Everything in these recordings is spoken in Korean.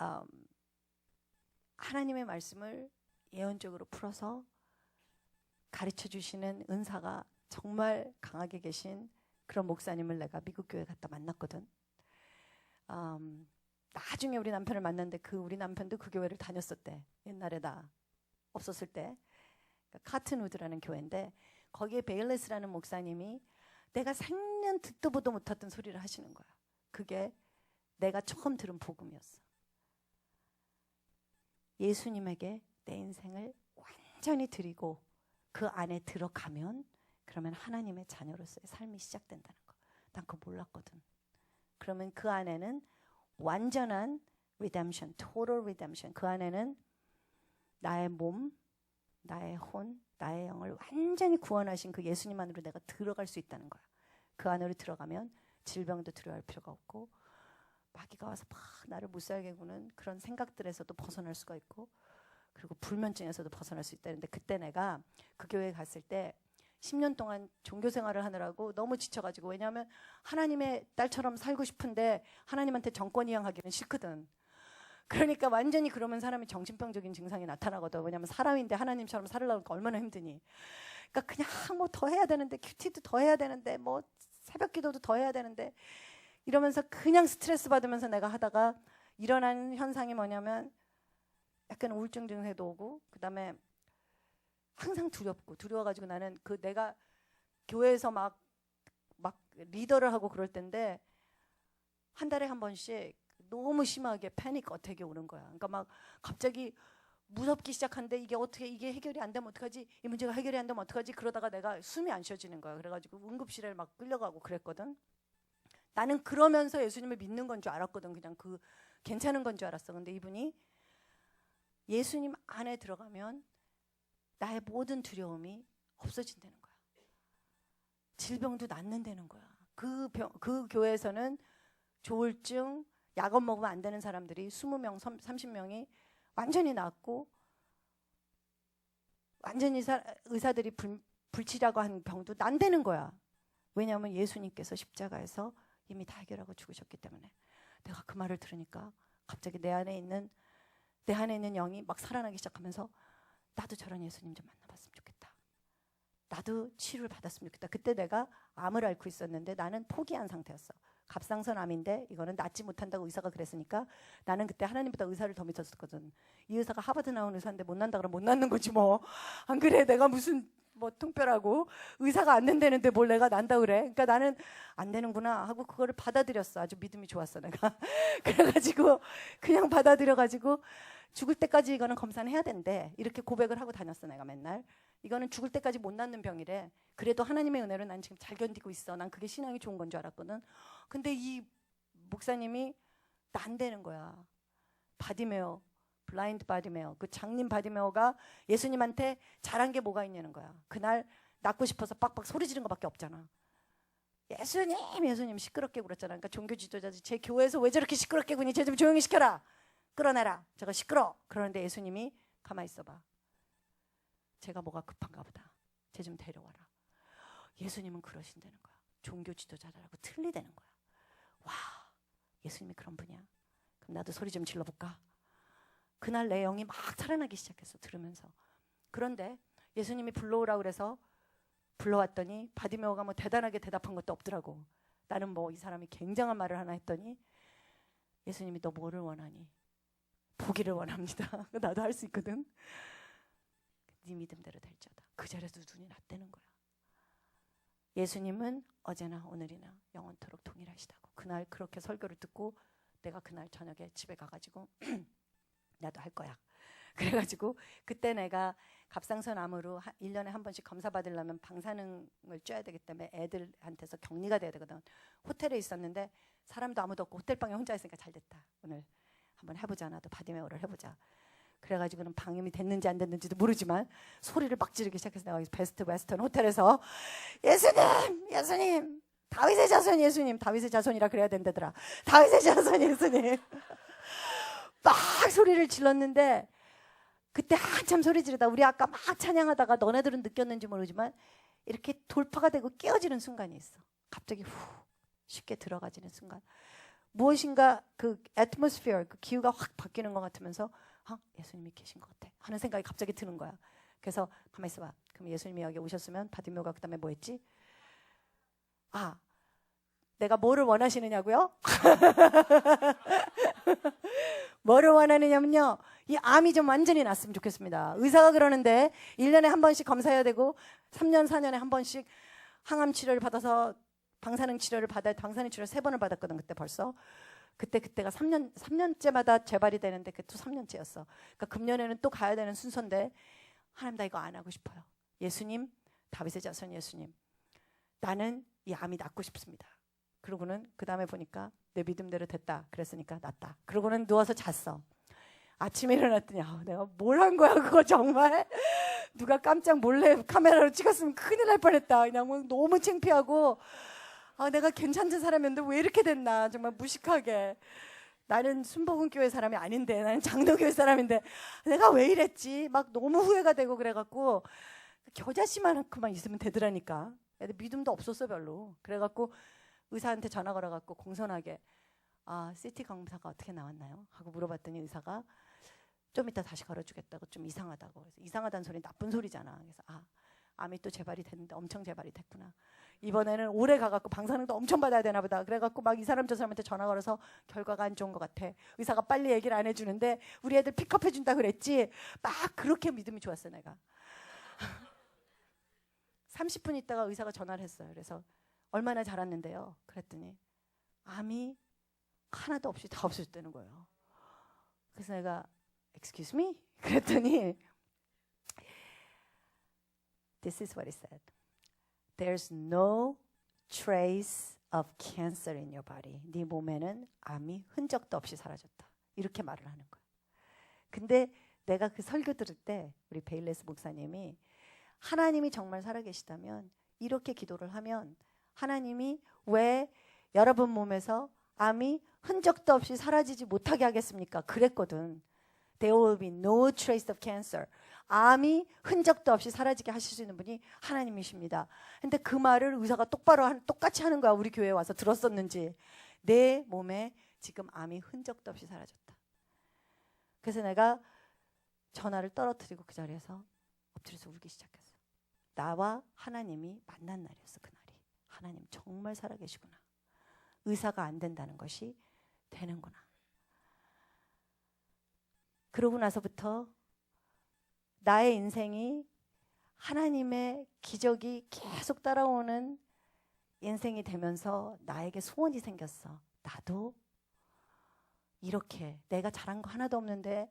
음, 하나님의 말씀을 예언적으로 풀어서 가르쳐 주시는 은사가 정말 강하게 계신 그런 목사님을 내가 미국 교회 갔다 만났거든. 음, 나중에 우리 남편을 만났는데 그 우리 남편도 그 교회를 다녔었대. 옛날에 나 없었을 때. 그러니까 카튼우드라는 교회인데 거기에 베일레스라는 목사님이 내가 생년 듣도 보도 못했던 소리를 하시는 거야. 그게 내가 처음 들은 복음이었어. 예수님에게 내 인생을 완전히 드리고 그 안에 들어가면 그러면 하나님의 자녀로서의 삶이 시작된다는 거. 난 그거 몰랐거든. 그러면 그 안에는 완전한 redemption, total redemption. 그 안에는 나의 몸, 나의 혼, 나의 영을 완전히 구원하신 그 예수님 안으로 내가 들어갈 수 있다는 거야. 그 안으로 들어가면 질병도 두려워할 필요가 없고 마귀가 와서 막 나를 못 살게 구는 그런 생각들에서도 벗어날 수가 있고 그리고 불면증에서도 벗어날 수 있다는데 그때 내가 그 교회에 갔을 때 10년 동안 종교 생활을 하느라고 너무 지쳐가지고 왜냐하면 하나님의 딸처럼 살고 싶은데 하나님한테 정권 이양하기는 싫거든. 그러니까 완전히 그러면 사람이 정신병적인 증상이 나타나거든. 왜냐하면 사람인데 하나님처럼 살으려니까 얼마나 힘드니. 그러니까 그냥 뭐 더 해야 되는데 큐티도 더 해야 되는데 뭐 새벽 기도도 더 해야 되는데 이러면서 그냥 스트레스 받으면서 내가 하다가 일어나는 현상이 뭐냐면 약간 우울증 증세도 오고 그다음에 항상 두렵고 두려워가지고 나는 그 내가 교회에서 막 막 리더를 하고 그럴 때인데 한 달에 한 번씩 너무 심하게 패닉 어택이 오는 거야. 그러니까 막 갑자기 무섭기 시작한데 이게 어떻게 이게 해결이 안 되면 어떡하지? 이 문제가 해결이 안 되면 어떡하지? 그러다가 내가 숨이 안 쉬어지는 거야. 그래가지고 응급실에 막 끌려가고 그랬거든. 나는 그러면서 예수님을 믿는 건 줄 알았거든. 그냥 그 괜찮은 건 줄 알았어. 근데 이분이 예수님 안에 들어가면 나의 모든 두려움이 없어진다는 거야. 질병도 낫는다는 거야. 그, 병, 그 교회에서는 조울증, 약을 먹으면 안 되는 사람들이 20명, 30명이 완전히 낫고 완전히 사, 의사들이 불, 불치라고 한 병도 난다는 거야. 왜냐하면 예수님께서 십자가에서 이미 다 해결하고 죽으셨기 때문에 내가 그 말을 들으니까 갑자기 내 안에 있는 내 안에 있는 영이 막 살아나기 시작하면서 나도 저런 예수님 좀 만나봤으면 좋겠다. 나도 치료를 받았으면 좋겠다. 그때 내가 암을 앓고 있었는데 나는 포기한 상태였어. 갑상선 암인데 이거는 낫지 못한다고 의사가 그랬으니까 나는 그때 하나님보다 의사를 더 믿었었거든. 이 의사가 하버드 나온 의사인데 못 난다 그러면 못 낳는 거지 뭐. 안 그래? 내가 무슨 뭐 통뼈라고 의사가 안 된다는데 뭘 내가 난다 그래? 그러니까 나는 안 되는구나 하고 그거를 받아들였어. 아주 믿음이 좋았어 내가. 그래가지고 그냥 받아들여가지고 죽을 때까지 이거는 검사는 해야 된대. 이렇게 고백을 하고 다녔어 내가 맨날. 이거는 죽을 때까지 못 낫는 병이래. 그래도 하나님의 은혜로 난 지금 잘 견디고 있어. 난 그게 신앙이 좋은 건 줄 알았거든. 근데 이 목사님이 난 되는 거야. 바디메어, 블라인드 바디메어. 그 장님 바디메어가 예수님한테 잘한 게 뭐가 있냐는 거야. 그날 낫고 싶어서 빡빡 소리 지른 것밖에 없잖아. 예수님, 예수님 시끄럽게 굴었잖아. 그러니까 종교 지도자들 제 교회에서 왜 저렇게 시끄럽게 구니? 쟤 좀 조용히 시켜라. 끌어내라. 저거 시끄러. 그러는데 예수님이 가만히 있어봐. 제가 뭐가 급한가 보다. 쟤 좀 데려와라. 예수님은 그러신다는 거야. 종교 지도자들하고 틀리다는 거야. 와, 예수님이 그런 분이야. 그럼 나도 소리 좀 질러볼까? 그날 내 영이 막 살아나기 시작했어. 들으면서. 그런데 예수님이 불러오라 그래서 불러왔더니 바디메오가 뭐 대단하게 대답한 것도 없더라고. 나는 뭐 이 사람이 굉장한 말을 하나 했더니 예수님이 너 뭐를 원하니? 보기를 원합니다. 나도 할 수 있거든. 네 믿음대로 될지어다. 그 자리에서 눈이 났다는 거야. 예수님은 어제나 오늘이나 영원토록 동일하시다고. 그날 그렇게 설교를 듣고 내가 그날 저녁에 집에 가가지고 나도 할 거야. 그래가지고 그때 내가 갑상선 암으로 1년에 한 번씩 검사 받으려면 방사능을 쬐야 되기 때문에 애들한테서 격리가 돼야 되거든. 호텔에 있었는데 사람도 아무도 없고 호텔방에 혼자 있으니까 잘 됐다. 오늘 한번 해보자. 나도 바디메어를 해보자. 그래가지고는 방음이 됐는지 안 됐는지도 모르지만 소리를 막 지르기 시작해서 내가 베스트 웨스턴 호텔에서 예수님, 예수님, 다윗의 자손 예수님, 다윗의 자손이라 그래야 된다더라. 다윗의 자손 예수님. 막 소리를 질렀는데 그때 한참 소리 지르다 우리 아까 막 찬양하다가 너네들은 느꼈는지 모르지만 이렇게 돌파가 되고 깨어지는 순간이 있어. 갑자기 후 쉽게 들어가지는 순간. 무엇인가 그 atmosphere, 그 기후가 확 바뀌는 것 같으면서 아, 예수님이 계신 것 같아 하는 생각이 갑자기 드는 거야. 그래서 가만히 있어봐. 그럼 예수님이 여기 오셨으면 바디묘가 그다음에 뭐 했지? 아, 내가 뭐를 원하시느냐고요? 뭐를 원하느냐면요. 이 암이 좀 완전히 났으면 좋겠습니다. 의사가 그러는데 1년에 한 번씩 검사해야 되고 3년, 4년에 한 번씩 항암 치료를 받아서 방사능 치료를 받아야 방사능 치료 세 번을 받았거든 그때 벌써. 그때 그때가 3년 3년째마다 재발이 되는데 그 또 3년째였어. 그러니까 금년에는 또 가야 되는 순서인데 하나님 나 이거 안 하고 싶어요. 예수님, 다윗의 자손 예수님. 나는 이 암이 낫고 싶습니다. 그러고는 그 다음에 보니까 내 믿음대로 됐다. 그랬으니까 낫다. 그러고는 누워서 잤어. 아침에 일어났더니 아, 내가 뭘 한 거야 그거 정말 누가 깜짝 몰래 카메라로 찍었으면 큰일 날 뻔했다. 그냥 뭐 너무 창피하고 아 내가 괜찮은 사람이었는데 왜 이렇게 됐나 정말 무식하게 나는 순복음교회 사람이 아닌데 나는 장로교회 사람인데 내가 왜 이랬지 막 너무 후회가 되고 그래갖고 겨자씨만큼만 있으면 되더라니까 애들 믿음도 없었어 별로 그래갖고 의사한테 전화 걸어갖고 공손하게 아 CT 검사가 어떻게 나왔나요? 하고 물어봤더니 의사가 좀 이따 다시 걸어주겠다고 좀 이상하다고 그래서 이상하다는 소리 나쁜 소리잖아. 그래서 아 암이 또 재발이 됐는데 엄청 재발이 됐구나. 이번에는 오래 가갖고 방사능도 엄청 받아야 되나 보다. 그래갖고 막 이 사람 저 사람한테 전화 걸어서 결과가 안 좋은 것 같아. 의사가 빨리 얘기를 안 해주는데 우리 애들 픽업해 준다 그랬지. 막 그렇게 믿음이 좋았어 내가. 30분 있다가 의사가 전화를 했어요. 그래서 얼마나 자랐는데요. 그랬더니 암이 하나도 없이 다 없어졌다는 거예요. 그래서 내가 excuse me? 그랬더니 this is what he said. There's no trace of cancer in your body. 네 몸에는 암이 흔적도 없이 사라졌다. 이렇게 말을 하는 거야. 근데 내가 그 설교 들을 때 우리 베일레스 목사님이 하나님이 정말 살아계시다면 이렇게 기도를 하면 하나님이 왜 여러분 몸에서 암이 흔적도 없이 사라지지 못하게 하겠습니까? 그랬거든. There will be no trace of cancer. 암이 흔적도 없이 사라지게 하실 수 있는 분이 하나님이십니다. 근데 그 말을 의사가 똑바로 한, 똑같이 하는 거야. 우리 교회에 와서 들었었는지. 내 몸에 지금 암이 흔적도 없이 사라졌다. 그래서 내가 전화를 떨어뜨리고 그 자리에서 엎드려서 울기 시작했어. 나와 하나님이 만난 날이었어. 그날이. 하나님 정말 살아계시구나. 의사가 안 된다는 것이 되는구나. 그러고 나서부터 나의 인생이 하나님의 기적이 계속 따라오는 인생이 되면서 나에게 소원이 생겼어. 나도 이렇게 내가 잘한 거 하나도 없는데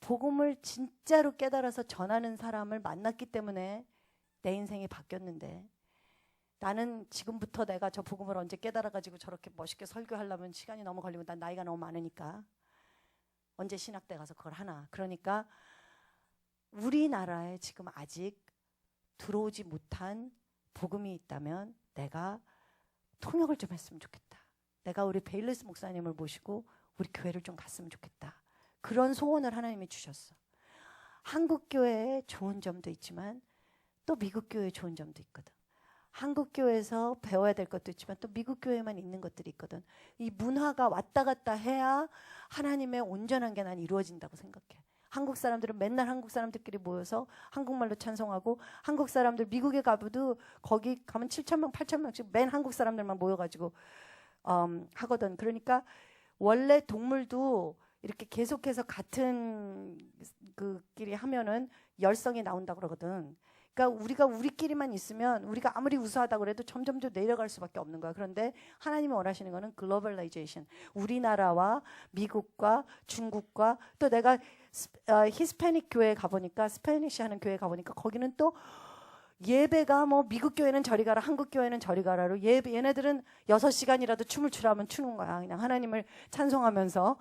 복음을 진짜로 깨달아서 전하는 사람을 만났기 때문에 내 인생이 바뀌었는데 나는 지금부터 내가 저 복음을 언제 깨달아 가지고 저렇게 멋있게 설교하려면 시간이 너무 걸리고 난 나이가 너무 많으니까 언제 신학대 가서 그걸 하나. 그러니까 우리나라에 지금 아직 들어오지 못한 복음이 있다면 내가 통역을 좀 했으면 좋겠다. 내가 우리 베일레스 목사님을 모시고 우리 교회를 좀 갔으면 좋겠다. 그런 소원을 하나님이 주셨어. 한국 교회에 좋은 점도 있지만 또 미국 교회에 좋은 점도 있거든. 한국 교회에서 배워야 될 것도 있지만 또 미국 교회만 있는 것들이 있거든. 이 문화가 왔다 갔다 해야 하나님의 온전한 게 난 이루어진다고 생각해. 한국 사람들은 맨날 한국 사람들끼리 모여서 한국말로 찬송하고 한국 사람들 미국에 가도 거기 가면 7천 명, 8천 명씩 맨 한국 사람들만 모여가지고 음, 하거든. 그러니까 원래 동물도 이렇게 계속해서 같은 그끼리 하면은 열성이 나온다 그러거든. 그러니까 우리가 우리끼리만 있으면 우리가 아무리 우수하다고 그래도 점점 더 내려갈 수밖에 없는 거야. 그런데 하나님이 원하시는 거는 글로벌라이제이션. 우리나라와 미국과 중국과 또 내가 어, 히스패닉 교회 가보니까 스페니시 하는 교회 가보니까 거기는 또 예배가 뭐 미국 교회는 저리 가라 한국 교회는 저리 가라로 예배 얘네들은 여섯 시간이라도 춤을 추라면 추는 거야. 그냥 하나님을 찬송하면서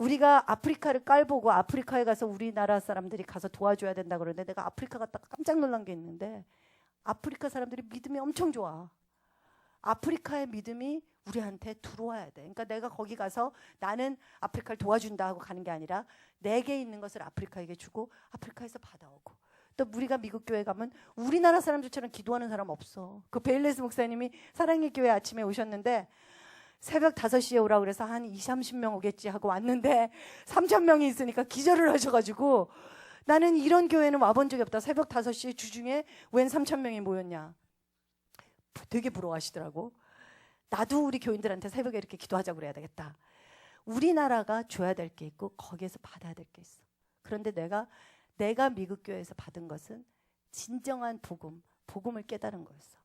우리가 아프리카를 깔보고 아프리카에 가서 우리나라 사람들이 가서 도와줘야 된다 그러는데 내가 아프리카 갔다가 깜짝 놀란 게 있는데 아프리카 사람들이 믿음이 엄청 좋아. 아프리카의 믿음이 우리한테 들어와야 돼. 그러니까 내가 거기 가서 나는 아프리카를 도와준다 하고 가는 게 아니라 내게 있는 것을 아프리카에게 주고 아프리카에서 받아오고 또 우리가 미국 교회 가면 우리나라 사람들처럼 기도하는 사람 없어. 그 베일레스 목사님이 사랑의 교회 아침에 오셨는데 새벽 5시에 오라고 그래서 한 2, 30명 오겠지 하고 왔는데 3천 명이 있으니까 기절을 하셔가지고 나는 이런 교회는 와본 적이 없다. 새벽 5시에 주중에 웬 3천 명이 모였냐. 되게 부러워하시더라고. 나도 우리 교인들한테 새벽에 이렇게 기도하자고 그래야 되겠다. 우리나라가 줘야 될 게 있고 거기에서 받아야 될 게 있어. 그런데 내가 내가 미국 교회에서 받은 것은 진정한 복음, 복음을 깨달은 거였어.